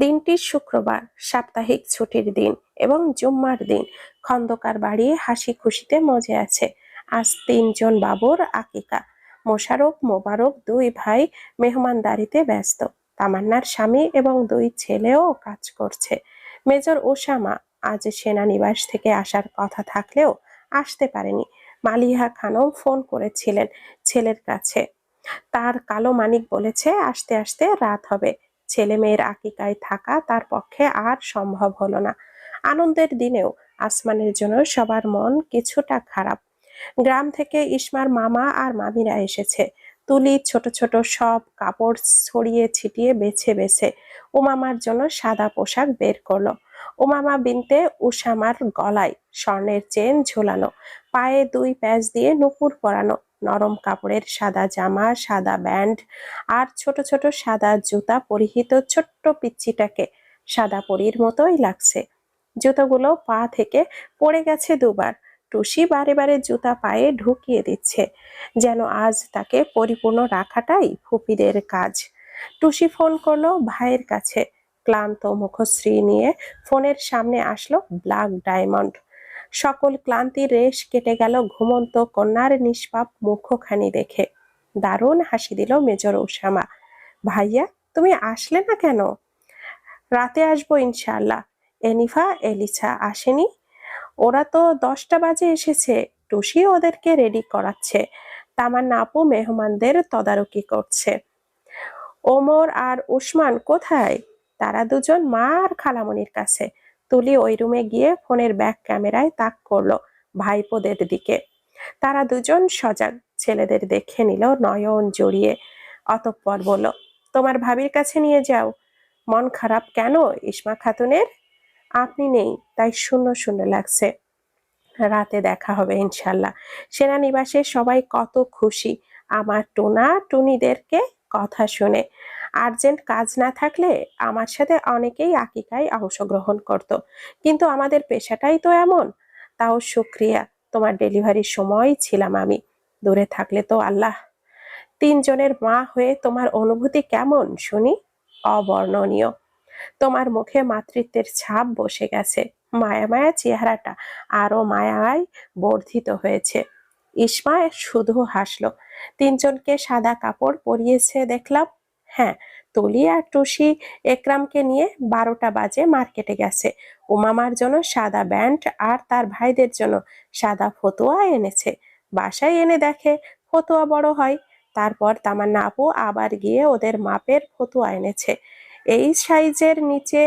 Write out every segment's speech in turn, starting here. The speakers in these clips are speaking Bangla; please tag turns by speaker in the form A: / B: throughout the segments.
A: দিনটি শুক্রবার, সাপ্তাহিক ছুটির দিন এবং জুম্মার দিন। খন্দকার বাড়ি হাসি খুশিতে মজে আছে। আজ তিনজন বাবুর আকিকা। মোশারফ, মোবারক দুই ভাই মেহমানদারিতে ব্যস্ত। তামান্নার স্বামী এবং দুই ছেলেও কাজ করছে। মেজর ওসামা আজ সেনানিবাস থেকে আসার কথা থাকলেও আসতে পারেনি। মালিহা খানম ফোন করেছিলেন ছেলের কাছে। তার কালো মানিক বলেছে, আসতে আসতে রাত হবে। ছেলে মেয়ের আকিকায় থাকা তার পক্ষে আর সম্ভব হলো না। আনন্দের দিনেও আসমানের জন্য সবার মন কিছুটা খারাপ। গ্রাম থেকে ইসমার মামা আর মামিরা এসেছে। তুলি ছোট ছোট সব কাপড় ছড়িয়ে ছিটিয়ে বেছে বেছে উমামার জন্য সাদা পোশাক বের করল। উমামা বিনতে উষামার গলায় স্বর্ণের চেন ঝোলানো। পায়ে দুই প্যাচ দিয়ে নুপুর পরানো। নরম কাপড়ের সাদা জামা, সাদা ব্যান্ড আর ছোট ছোট সাদা জুতা পরিহিত ছোট্ট পিচ্চিটাকে সাদা পরীর মতোই লাগছে। জুতোগুলো পা থেকে পড়ে গেছে দুবার। টুসি বারে বারে জুতা পায়ে ঢুকিয়ে দিচ্ছে, যেন আজ তাকে পরিপূর্ণ রাখাটাই ফুপিদের কাজ। টুসি ফোন করল ভাইয়ের কাছে। ক্লান্ত মুখশ্রী নিয়ে ফোনের সামনে আসলো ব্ল্যাক ডায়মন্ড। সকল ক্লান্তির রেশ কেটে গেল ঘুমন্ত কন্যার নিষ্পাপ মুখখানি দেখে। দারুণ হাসি দিল মেজর ওসামা ভাইয়া, তুমি আসলে না কেন? রাতে আসব ইনশাল্লাহ এনিফা এলিছা আসেনি? ওরা তো দশটা বাজে এসেছে। টুসি ওদেরকে রেডি করাচ্ছে। তামান্না আপু মেহমানদের তদারকি করছে। ওমর আর উসমান কোথায়? তারা দুজন মা আর খালামনির কাছে। তুলি ওই রুমে গিয়ে ফোনের ব্যাক ক্যামেরায় তাক করল ভাইপোদের দিকে। তারা দুজন সজাগ, ছেলেদের দেখে নিল নয়ন জড়িয়ে। অতঃপর বলল, তোমার ভাবির কাছে নিয়ে যাও। মন খারাপ কেন ইসমা খাতুনের? আপনি নেই, তাই শূন্য শূন্য লাগছে। রাতে দেখা হবে ইনশাল্লাহ সেনানিবাসে সবাই কত খুশি। আমার টোনা টুনিদেরকে কথা শুনে আর্জেন্ট কাজ না থাকলে আমার সাথে অনেকেই আকিকায় অংশগ্রহণ করত। কিন্তু আমাদের পেশাটাই তো এমন। তাও শুক্রিয়া, তোমার ডেলিভারির সময় ছিলাম আমি। দূরে থাকলে তো আল্লাহ। তিনজনের মা হয়ে তোমার অনুভূতি কেমন, শুনি? অবর্ণনীয়। তোমার মুখে মাতৃত্বের ছাপ বসে গেছে। মায়া মায়া চেহারাটা আরও মায়ায় বর্ধিত হয়েছে। ইসমায় শুধু হাসলো। তিনজনকে সাদা কাপড় পরিয়েছে দেখলাম। হ্যাঁ তলি আর টুসি একরামকে নিয়ে বারোটা বাজে মার্কেটে গেছে। উমামার জন্য সাদা ব্যান্ড আর তার ভাইদের জন্য সাদা ফতুয়া এনেছে। বাসায় এনে দেখে ফতুয়া বড় হয়। তারপর তামান্না আপু আবার গিয়ে ওদের মাপের ফতুয়া এনেছে। এই সাইজের নিচে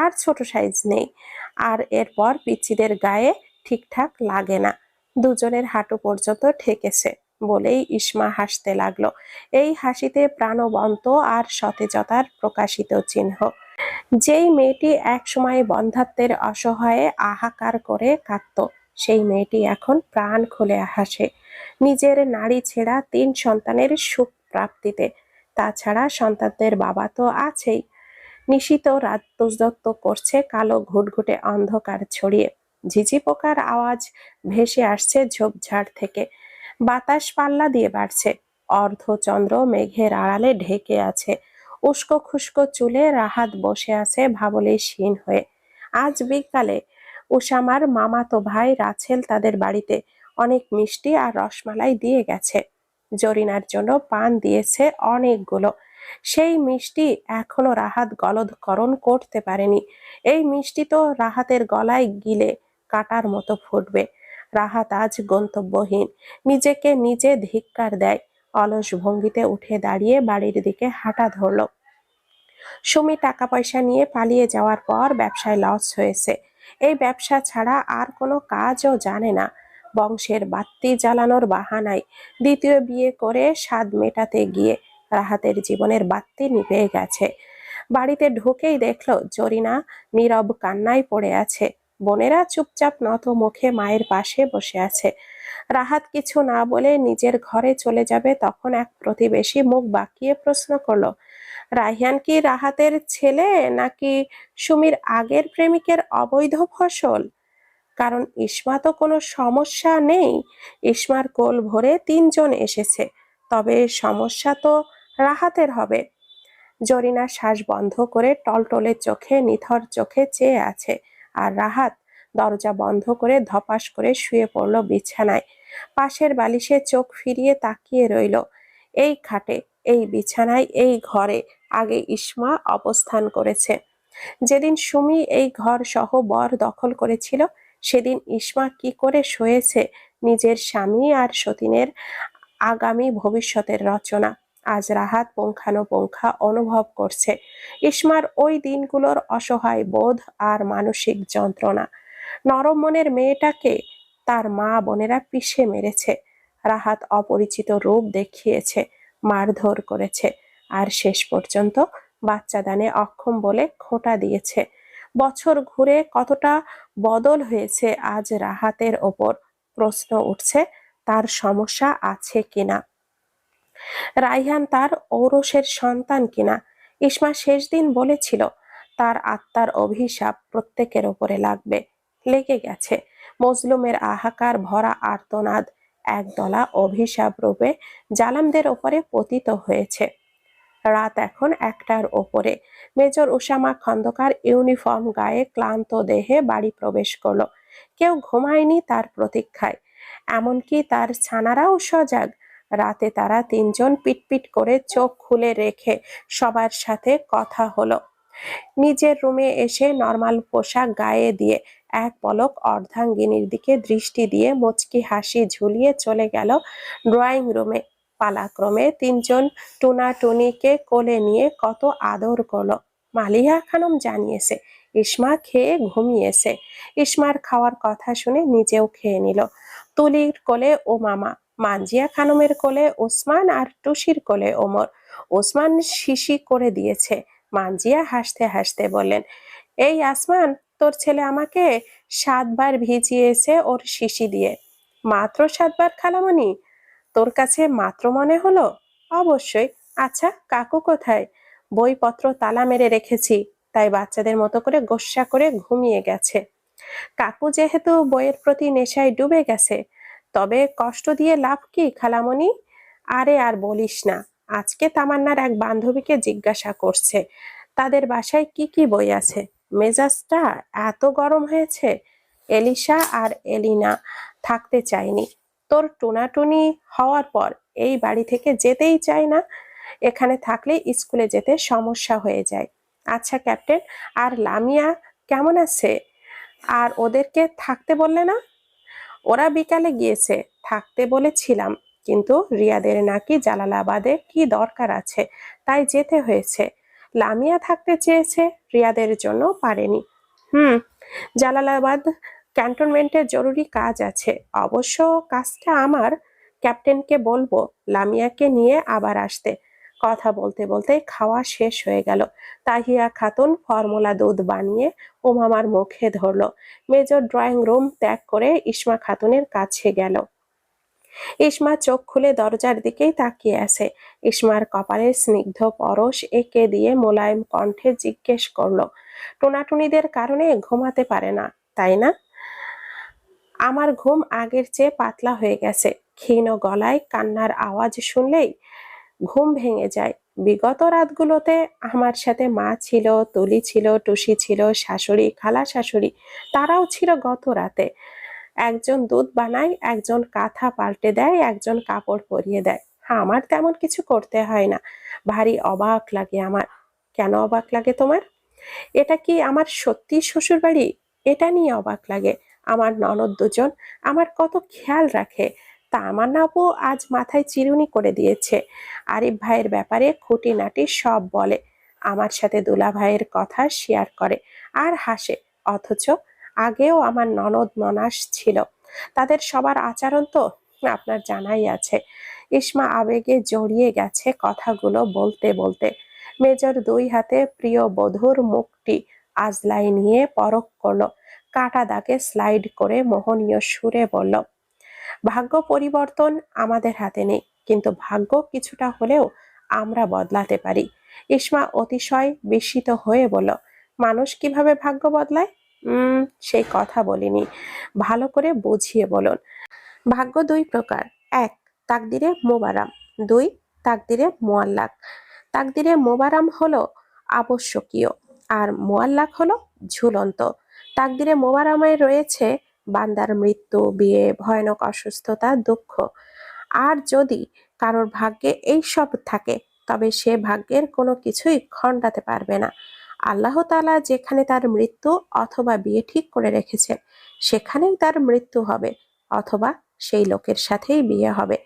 A: আর ছোট সাইজ নেই। আর এরপর পিচ্চিদের গায়ে ঠিকঠাক লাগে না। দুজনের হাঁটু পর্যন্ত ঠেকেছে। বলেই ইসমা হাসতে লাগল। এই হাসিতে প্রাণবন্ত আর সতেজতার প্রকাশিত চিহ্ন। যেই মেয়েটি একসময় বন্ধাত্বের অসহায়ে আহাকার করে কাঁদত, সেই মেয়েটি এখন প্রাণ খুলে হাসে। নিজের নারী ছেঁড়া তিন সন্তানের সুখ প্রাপ্তিতে। তাছাড়া সন্তানদের বাবা তো আছেই। নিশিত রাত দত্ত করছে কালো ঘুটঘুটে অন্ধকার ছড়িয়ে। ঝিঝি পোকার আওয়াজ ভেসে আসছে ঝোপঝাড় থেকে। বাতাস পাল্লা দিয়ে বাড়ছে। অর্ধচন্দ্র মেঘের আড়ালে ঢেকে আছে। উস্কো খুস্কো চুলে রাহাত বসে আছে ভাবলে শীন হয়ে। আজ বিকালে উসামার মামাতো ভাই রাছেল তাদের বাড়িতে অনেক মিষ্টি আর রসমালাই দিয়ে গেছে। জরিনার জন্য পান দিয়েছে অনেকগুলো। সেই মিষ্টি এখনও রাহাত গলদকরণ করতে পারেনি। এই মিষ্টি তো রাহাতের গলায় গিলে কাটার মতো ফুটবে। রাহাত আজ গন্তব্যহীন। নিজেকে নিজে ধিক্কার দেয়। অলস ভঙ্গিতে উঠে দাঁড়িয়ে বাড়ির দিকে হাঁটা ধরল। সুমি টাকা পয়সা নিয়ে পালিয়ে যাওয়ার পর ব্যবসায় লস হয়েছে। এই ব্যবসা ছাড়া আর কোনো কাজও জানে না। বংশের বাত্তি জ্বালানোর বাহানায় দ্বিতীয় বিয়ে করে স্বাদ মেটাতে গিয়ে রাহাতের জীবনের বাত্তি নিভে গেছে। বাড়িতে ঢুকেই দেখল জরিনা নীরব কান্নায় পড়ে আছে। বোনেরা চুপচাপ নত মুখে মায়ের পাশে বসে আছে। রাহাত কিছু না বলে নিজের ঘরে চলে যাবে তখন এক প্রতিবেশী মুখ বাঁকিয়ে প্রশ্ন করল রাহিয়ান কি রাহাতের ছেলে নাকি সুমির আগের প্রেমিকের অবৈধ ফসল? কারণ ইসমা তো কোনো সমস্যা নেই। ইসমার কোল ভরে তিনজন এসেছে, তবে সমস্যা তো রাহাতের হবে। জরিনা শ্বাস বন্ধ করে টলটলে চোখে, নিথর চোখে চেয়ে আছে। আর রাহাত দরজা বন্ধ করে ধপাস করে শুয়ে পড়ল বিছানায়। পাশের বালিশে চোখ ফিরিয়ে তাকিয়ে রইল। এই খাটে, এই বিছানায়, এই ঘরে আগে ইসমা অবস্থান করেছে। যেদিন সুমি এই ঘর সহ বর দখল করেছিল, সেদিন ইসমা কি করে শোয়েছে নিজের স্বামী আর সতীনের আগামী ভবিষ্যতের রচনা। আজ রাহাত পুঙ্খানুপুঙ্খা অনুভব করছে। ইসমার ওই দিনগুলোর অসহায় বোধ আর মানসিক যন্ত্রণা। নরম মনের মেয়েটাকে তার মা বোনেরা পিষে মেরেছে। রাহাত অপরিচিত রূপ দেখিয়েছে, মারধর করেছে আর শেষ পর্যন্ত বাচ্চা দানে অক্ষম বলে খোঁটা দিয়েছে। বছর ঘুরে কতটা বদল হয়েছে আজ রাহাতের ওপর প্রশ্ন উঠছে, তার সমস্যা আছে কিনা? রাইহান তার ঔরসের সন্তান কিনা? ইসমা শেষ দিন বলেছিল, তার আত্মার অভিশাপ প্রত্যেকের ওপরে লাগবে। লেগে গেছে। মজলুমের আহাকার ভরা আর্তনাদ একদলা অভিশাপ রূপে জালামদের ওপরে পতিত হয়েছে। রাত এখন একটার ওপরে। মেজর উসামা খন্দকার ইউনিফর্ম গায়ে ক্লান্ত দেহে বাড়ি প্রবেশ করল। কেউ ঘুমায়নি তার প্রতীক্ষায়। এমনকি তার ছানারাও সজাগ। রাতে তারা তিনজন পিটপিট করে চোখ খুলে রেখে সবার সাথে কথা হলো। নিজের রুমে এসে নর্মাল পোশাক গায়ে দিয়ে এক পলক অর্ধাঙ্গিনীর দিকে দৃষ্টি দিয়ে মুচকি হাসি ঝুলিয়ে চলে গেল ড্রয়িং রুমে। পালাক্রমে তিনজন টুনা টুনিকে কোলে নিয়ে কত আদর করল। মালিয়া খানম জানিয়েছে, ইসমা খেয়ে ঘুমিয়েছে। ইসমার খাওয়ার কথা শুনে নিজেও খেয়ে নিল। তুলির কোলে ও মামা মানজিয়া খানমের কোলে ওসমান আর টুসির কোলে ওমর। ওসমান শিশি করে দিয়েছে। মানজিয়া হাসতে হাসতে বললেন, এই আসমান, তোর ছেলে আমাকে সাতবার ভিজিয়েছে ওর শিশি দিয়ে। মাত্র সাতবার খালামণি? তোর কাছে মাত্র মনে হলো? অবশ্যই। আচ্ছা কাকু কোথায়? বইপত্র তালা মেরে রেখেছি, তাই বাচ্চাদের মতো করে গোস্সা করে ঘুমিয়ে গেছে। কাকু যেহেতু বইয়ের প্রতি নেশায় ডুবে গেছে তবে কষ্ট দিয়ে লাভ কি, খালামণি? আরে আর বলিস না, আজকে তামান্নার এক বান্ধবীকে জিজ্ঞাসা করছে, তাদের বাসায় কি কি বই আছে? মেজাজটা এত গরম হয়েছে, এলিশা আর এলিনা থাকতে চায়নি। তোর টুনাটুনি হওয়ার পর এই বাড়ি থেকে যেতেই চায় না, এখানে থাকলে স্কুলে যেতে সমস্যা হয়ে যায়। আচ্ছা ক্যাপ্টেন, আর লামিয়া কেমন আছে? আর ওদেরকে থাকতে বললে না? ওরা বিকালে গিয়েছে, থাকতে বলেছিলাম, কিন্তু রিয়াদের নাকি জালালাবাদে কি দরকার আছে, তাই যেতে হয়েছে। লামিয়া থাকতে চেয়েছে, রিয়াদের জন্য পারেনি। হুম, জালালাবাদ ক্যান্টনমেন্টের জরুরি কাজ আছে। অবশ্য কাজটা আমার। ক্যাপ্টেনকে বলব, লামিয়াকে নিয়ে আবার আসতে। কথা বলতে বলতে খাওয়া শেষ হয়ে গেল। তাহিয়া খাতুন ফর্মুলা দুধ বানিয়ে ও মামার মুখে ধরলো। মেজর ড্রয়িং রুম ত্যাগ করে ইসমা খাতুনের কাছে গেল। ইসমা চোখ খুলে দরজার দিকেই তাকিয়ে আছে। ইসমার কপালে স্নিগ্ধ পরশ একে দিয়ে মোলায়েম কণ্ঠে জিজ্ঞেস করল, টোনাটুনিদের কারণে ঘুমাতে পারে না, তাই না? আমার ঘুম আগের চেয়ে পাতলা হয়ে গেছে। ক্ষীণ গলায় কান্নার আওয়াজ শুনলেই ঘুম ভেঙে যায়। বিগত রাতগুলোতে আমার সাথে মা ছিল, তুলি ছিল, টুসি ছিল, শাশুড়ি, খালা শাশুড়ি, তারাও ছিল গত রাতে। একজন দুধ বানায়, একজন কাঁথা পাল্টে দেয়, একজন কাপড় পরিয়ে দেয়। আমার তেমন কিছু করতে হয় না। ভারী অবাক লাগে আমার। কেন অবাক লাগে তোমার? এটা কি আমার সত্যি শ্বশুর বাড়ি এটা নিয়ে অবাক লাগে। আমার ননদ দুজন আমার কত খেয়াল রাখে। তা আমার নাবু আজ মাথায় চিরুনি করে দিয়েছে। আরিফ ভাইয়ের ব্যাপারে খুঁটিনাটি সব বলে। আমার সাথে দুলা ভাইয়ের কথা শেয়ার করে আর হাসে। অথচ আগেও আমার ননদ ননাস ছিল। তাদের সবার আচরণ তো আপনার জানাই আছে। ইসমা আবেগে জড়িয়ে গেছে কথাগুলো বলতে বলতে। মেজর দুই হাতে প্রিয় বধুর মুখটি আজলাই নিয়ে পরখ করল। কাটা দাগে স্লাইড করে মোহনীয় সুরে বলল ভাগ্য পরিবর্তন আমাদের হাতে নেই। কিন্তু ভাগ্য কিছুটা হলেও আমরা বদলাতে পারি। ইসমা অতিশয় বিস্মিত হয়ে বলল, মানুষ কীভাবে ভাগ্য বদলায়? উম, সেই কথা বলিনি। ভালো করে বুঝিয়ে বলুন। ভাগ্য দুই প্রকার। এক, তাকদিরে মোবারাম। দুই, তাকদিরে মোয়াল্লাক তাকদিরে মোবারাম হলো আবশ্যকীয় আর মোয়াল্লাক হলো ঝুলন্ত। তাকদিরে মোবারামে রয়েছে বান্দার মৃত্যু, বিয়ে, ভয়ানক অসুস্থতা, দুঃখ। আর যদি কারোর ভাগ্যে এই সব থাকে, তবে সে ভাগ্যের কোনো কিছুই খণ্ডাতে পারবে না। আল্লাহ তাআলা যেখানে তার মৃত্যু অথবা বিয়ে ঠিক করে রেখেছেন, সেখানেই তার মৃত্যু হবে, অথবা সেই লোকের সাথেই বিয়ে হবে।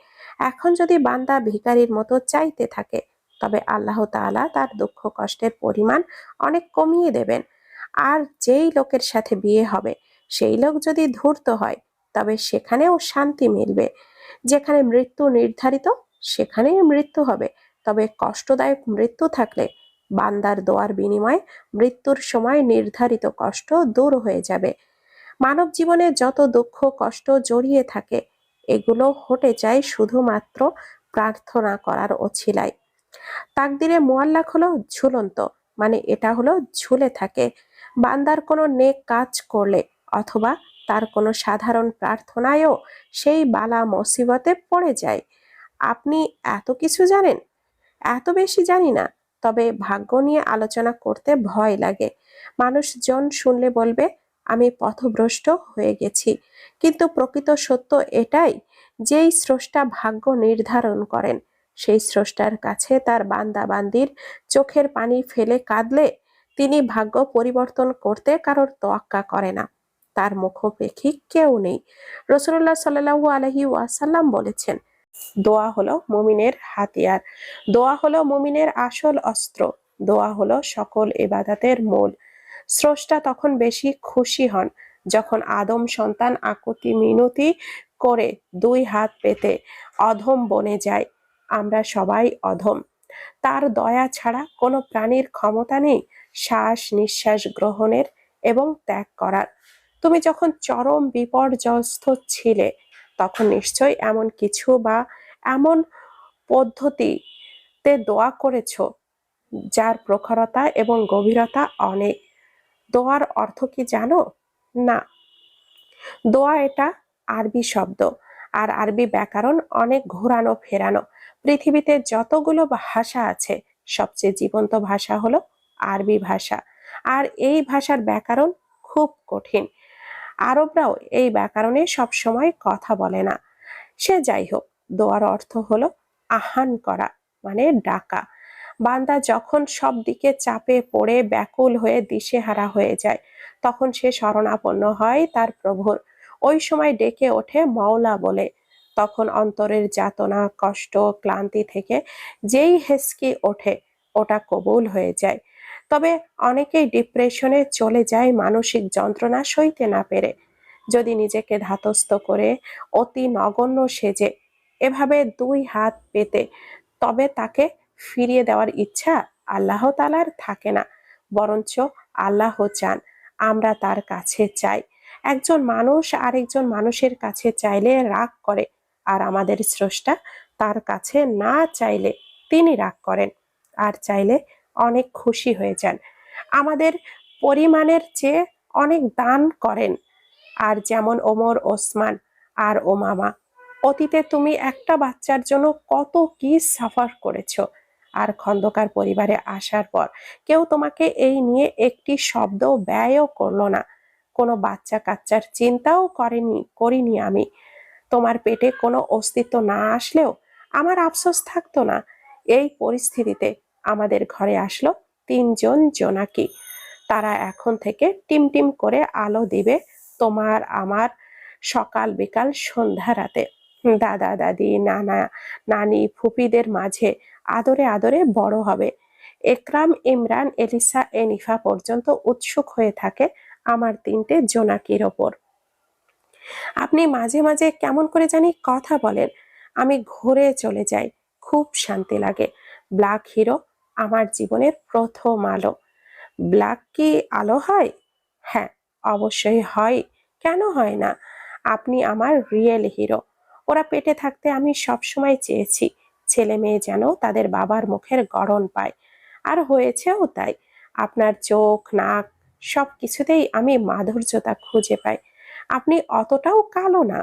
A: এখন যদি বান্দা ভিখারির মতো চাইতে থাকে, তবে আল্লাহ তাআলা তার দুঃখ কষ্টের পরিমাণ অনেক কমিয়ে দেবেন। আর যেই লোকের সাথে বিয়ে হবে সেই লোক যদি ধূর্ত হয়, তবে সেখানেও শান্তি মিলবে। যেখানে মৃত্যু নির্ধারিত, সেখানেই মৃত্যু হবে। তবে কষ্টদায়ক মৃত্যু থাকলে বান্দার দোয়ার বিনিময়ে মৃত্যুর সময় নির্ধারিত কষ্ট দূর হয়ে যাবে। মানব জীবনে যত দুঃখ, কষ্ট জড়িয়ে থাকে, এগুলো হটে যায় শুধুমাত্র প্রার্থনা করার অছিলায়। তাকদিরে মোয়াল্লাক হলো ঝুলন্ত মানে এটা হলো ঝুলে থাকে। বান্দার কোনো নেক কাজ করলে অথবা তার কোনো সাধারণ প্রার্থনায়ও সেই বালা মসিবতে পড়ে যায়। আপনি এত কিছু জানেন? এত বেশি জানি না, তবে ভাগ্য নিয়ে আলোচনা করতে ভয় লাগে। মানুষজন শুনলে বলবে, আমি পথভ্রষ্ট হয়ে গেছি। কিন্তু প্রকৃত সত্য এটাই, যেই স্রষ্টা ভাগ্য নির্ধারণ করেন, সেই স্রষ্টার কাছে তার বান্দা বান্দির চোখের পানি ফেলে কাঁদলে তিনি ভাগ্য পরিবর্তন করতে কারোর তোয়াক্কা করে না। তার মুখোপেক্ষী কেউ নেই। রসুল্লাহ সাল্লাহু আলহি ওয়াসাল্লাম বলেছেন, দোয়া হলো মুমিনের হাতিয়ার। দোয়া হলো মুমিনের আসল অস্ত্র। দোয়া হলো সকল ইবাদাতের মূল। স্রষ্টা তখন বেশি খুশি হন যখন আদম সন্তান আকুতি মিনতি করে দুই হাত পেতে অধম বনে যায়। আমরা সবাই অধম। তার দয়া ছাড়া কোনো প্রাণীর ক্ষমতা নেই। শ্বাস নিঃশ্বাস গ্রহণের এবং ত্যাগ করার। তুমি যখন চরম বিপর্যস্ত ছিলে, তখন নিশ্চয় এমন কিছু বা এমন পদ্ধতিতে দোয়া করেছ, যার প্রখরতা এবং গভীরতা অনেক দোয়ার অর্থ কি জানো? না। দোয়া এটা আরবি শব্দ, আর আরবি ব্যাকরণ অনেক ঘোরানো ফেরানো। পৃথিবীতে যতগুলো ভাষা আছে, সবচেয়ে জীবন্ত ভাষা হলো আরবি ভাষা। আর এই ভাষার ব্যাকরণ খুব কঠিন। আরবরাও এই ব্যাকরণে সবসময় কথা বলে না। সে যাই হোক দোয়ার অর্থ হলো আহান করা মানে ডাকা। বান্দা যখন সব দিকে চাপে পড়ে, ব্যাকুল হয়ে দিশেহারা হয়ে যায়, তখন সে শরণাপন্ন হয় তার প্রভুর। ওই সময় ডেকে ওঠে মাওলা বলে। তখন অন্তরের যাতনা, কষ্ট, ক্লান্তি থেকে যেই হেসকি ওঠে, ওটা কবুল হয়ে যায়। তবে অনেকেই ডিপ্রেশনে চলে যায়, মানসিক যন্ত্রণা সইতে না পেরে। যদি নিজেকে ধাতস্থ করে অতি নগণ্য সেজে এভাবে দুই হাত পেতে, তবে তাকে ফিরিয়ে দেওয়ার ইচ্ছা আল্লাহ তালার থাকে না। বরঞ্চ আল্লাহ চান, আমরা তার কাছে চাই। একজন মানুষ আরেকজন মানুষের কাছে চাইলে রাগ করে, আর আমাদের স্রষ্টা তার কাছে না চাইলে তিনি রাগ করেন। আর চাইলে অনেক খুশি হয়ে যান। আমাদের পরিমাণের চেয়ে অনেক দান করেন। আর যেমন ওমর, ওসমান আর ও মামা অতীতে তুমি একটা বাচ্চার জন্য কত কি সাফার করেছ। আর খন্দকার পরিবারে আসার পর কেউ তোমাকে এই নিয়ে একটি শব্দ ব্যয়ও করল না। কোনো বাচ্চা কাচ্চার চিন্তাও করেনি, করিনি আমি। তোমার পেটে কোনো অস্তিত্ব না আসলেও আমার আফসোস থাকতো না। এই পরিস্থিতিতে আমাদের ঘরে আসলো তিনজন জোনাকি। তারা এখন থেকে টিম টিম করে আলো দিবে তোমার আমার সকাল বিকাল সন্ধ্যা রাতে। দাদা, দাদি, নানা, নানি ফুপিদের মাঝে আদরে আদরে বড় হবে। একরাম, ইমরান, এলিসা, এনিফা পর্যন্ত উৎসুক হয়ে থাকে আমার তিনটে জোনাকির ওপর। আপনি মাঝে মাঝে কেমন করে জানি কথা বলেন, আমি ঘুরে চলে যাই, খুব শান্তি লাগে। ব্ল্যাক হিরো আমার জীবনের প্রথম আলো। ব্ল্যাক কি আলো হয়? হ্যাঁ অবশ্যই হয়। কেন হয় না? আপনি আমার রিয়েল হিরো ওরা পেটে থাকতে আমি সবসময় চেয়েছি ছেলে মেয়ে যেন তাদের বাবার মুখের গড়ন পায়। আর হয়েছেও তাই। আপনার চোখ, নাক সব কিছুতেই আমি মাধুর্যতা খুঁজে পাই। আপনি অতটাও কালো না।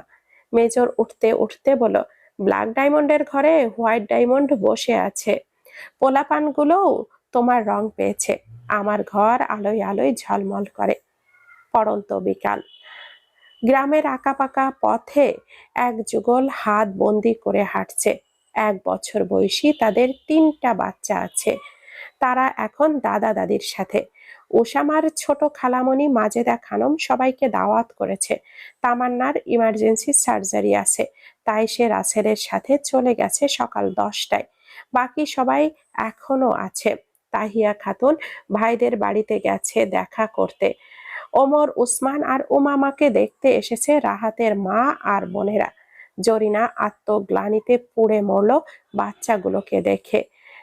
A: মেজর উঠতে উঠতে বলো ব্ল্যাক ডায়মন্ডের ঘরে হোয়াইট ডায়মন্ড বসে আছে। পোলাপানগুলোও তোমার রং পেয়েছে। আমার ঘর আলোয় আলোয় ঝলমল করে। পড়ন্ত বিকাল। গ্রামের আঁকাপাকা পথে এক যুগল হাত বন্দি করে হাঁটছে। এক বছর বয়সী তাদের তিনটা বাচ্চা আছে। তারা এখন দাদা দাদির সাথে। ওসামার ছোট খালামণি মাজেদা খানম সবাইকে দাওয়াত করেছে। তামান্নার ইমার্জেন্সি সার্জারি আছে। তাই সে রাসেলের সাথে চলে গেছে সকাল দশটায়। বাকি সবাই এখনও আছে। তাহিয়া খাতুন ভাইদের বাড়িতে গেছে দেখা করতে। ওমর, উসমান আর উমামাকে দেখতে এসেছে রাহাতের মা আর বোনেরা। জরিনা আত্মগ্লানিতে পুড়ে মরল বাচ্চাগুলোকে দেখে।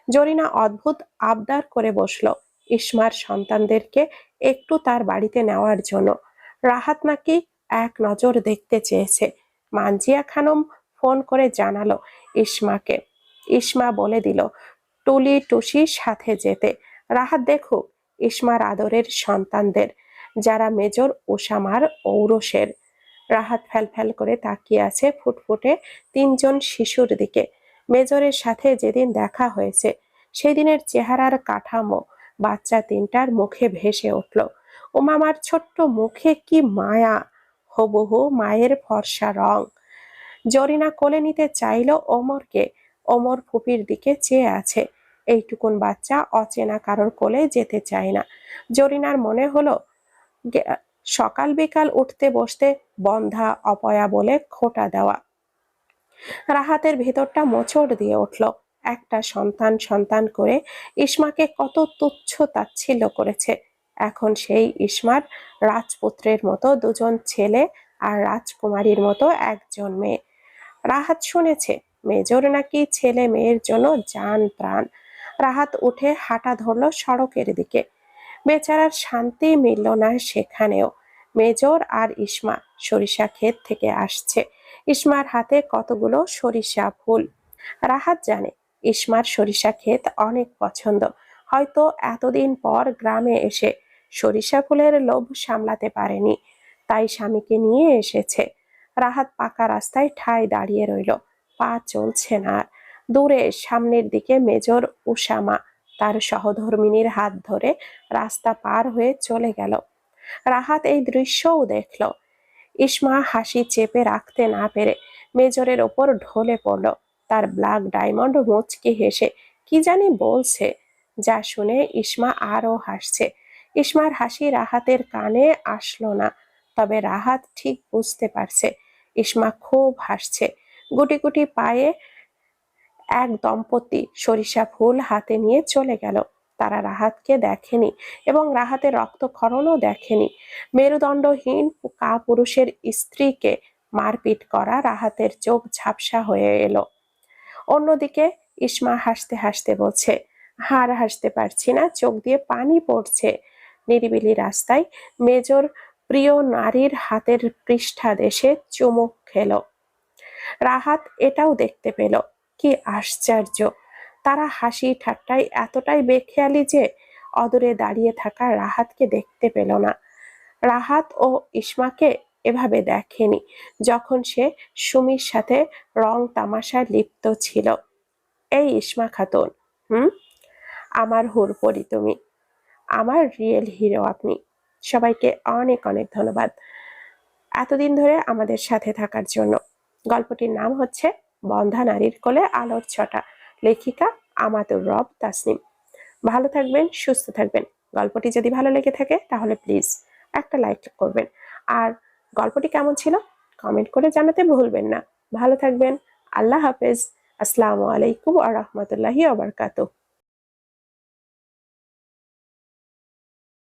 A: জরিনা অদ্ভুত আবদার করে বসল ইসমার সন্তানদেরকে একটু তার বাড়িতে নেওয়ার জন্য। রাহাত নাকি এক নজর দেখতে চেয়েছে। মানজিয়া খানম ফোন করে জানালো ইসমাকে। ইসমা বলে দিল, টুলি টুসির সাথে যেতে। রাহাত দেখুক ইসমার আদরের সন্তানদের, যারা মেজর ওসামার ঔরসের। রাহাত ফ্যাল করে তাকিয়ে আছে ফুটফুটে তিনজন শিশুর দিকে। মেজরের সাথে যেদিন দেখা হয়েছে, সেদিনের চেহারার কাঠামো বাচ্চা তিনটার মুখে ভেসে উঠল। ওমামার ছোট্ট মুখে কি মায়া, হবহু মায়ের ফর্সা রং। জরিনা কোলে নিতে চাইল ওমরকে ওমর ফুপির দিকে চেয়ে আছে। এইটুকুন বাচ্চা অচেনা কারোর কোলে যেতে চায় না। জরিনার মনে হলো সকাল বিকাল উঠতে বসতে বন্ধা, অপয়া বলে খোটা দেওয়া। রাহাতের ভেতরটা মোচড় দিয়ে উঠল। একটা সন্তান সন্তান করে ইসমাকে কত তুচ্ছ তাচ্ছিল্য করেছে। এখন সেই ইসমার রাজপুত্রের মতো দুজন ছেলে আর রাজকুমারীর মতো একজন মেয়ে। রাহাত শুনেছে মেজর নাকি ছেলে মেয়ের জন্য যান প্রাণ। রাহাত উঠে হাঁটা ধরলো সড়কের দিকে। বেচারার শান্তি মিলল না সেখানেও। মেজর আর ইসমা সরিষা ক্ষেত থেকে আসছে। ইসমার হাতে কতগুলো সরিষা ফুল। রাহাত জানে ইসমার সরিষা ক্ষেত অনেক পছন্দ। হয়তো এতদিন পর গ্রামে এসে সরিষা ফুলের লোভ সামলাতে পারেনি। তাই স্বামীকে নিয়ে এসেছে। রাহাত পাকা রাস্তায় ঠায় দাঁড়িয়ে রইল। পা চলছে না। দূরে সামনের দিকে মেজর উসামা তার সহধর্মিনীর হাত ধরে রাস্তা পার হয়ে চলে গেল। রাহাত এই দৃশ্যও দেখল। ইসমা হাসি চেপে রাখতে না পেরে মেজরের ওপর ঢলে পড়ল। তার ব্ল্যাক ডায়মন্ড মুচকি হেসে, কি জানি বলছে? যা শুনে ইসমা আরও হাসছে। ইসমার হাসি রাহাতের কানে আসলো না, তবে রাহাত ঠিক বুঝতে পারছে। ইসমা খুব হাসছে। গুটি গুটি পায়ে এক দম্পতি সরিষা ফুল হাতে নিয়ে চলে গেল। তারা রাহাতকে দেখেনি এবং রাহাতের রক্তক্ষরণও দেখেনি। মেরুদণ্ডহীন কাপুরুষের স্ত্রীকে মারপিট করা রাহাতের চোখ ঝাপসা হয়ে এলো। অন্যদিকে ইসমা হাসতে হাসতে বলছে হার হাসতে পারছি না, চোখ দিয়ে পানি পড়ছে। নিরিবিলি রাস্তায় মেজর প্রিয় নারীর হাতের পৃষ্ঠা দেশে চুমুক খেলো। রাহাত এটাও দেখতে পেল। কি আশ্চর্য! তারা হাসি ঠাট্টায় এতটাই বেখেয়ালি যে অদূরে দাঁড়িয়ে থাকা রাহাতকে দেখতে পেল না। রাহাত ও ইসমাকে এভাবে দেখেনি, যখন সে সুমির সাথে রং তামাশায় লিপ্ত ছিল। এই ইসমা খাতুন, হুম? আমার হুরপরি তুমি। আমার রিয়েল হিরো আপনি। সবাইকে অনেক অনেক ধন্যবাদ। এতদিন ধরে আমাদের সাথে থাকার জন্য। গল্পটির নাম হচ্ছে বন্ধা নারীর কোলে আলোর ছটা। লেখিকা আমাতুর রব তাসনিম। ভালো থাকবেন, সুস্থ থাকবেন। গল্পটি যদি ভালো লেগে থাকে তাহলে প্লিজ একটা লাইক করবেন। আর গল্পটি কেমন ছিল কমেন্ট করে জানাতে ভুলবেন না। ভালো থাকবেন, আল্লাহ হাফেজ। আসসালামু আলাইকুম আ রহমতুল্লাহি আবরকাতুহ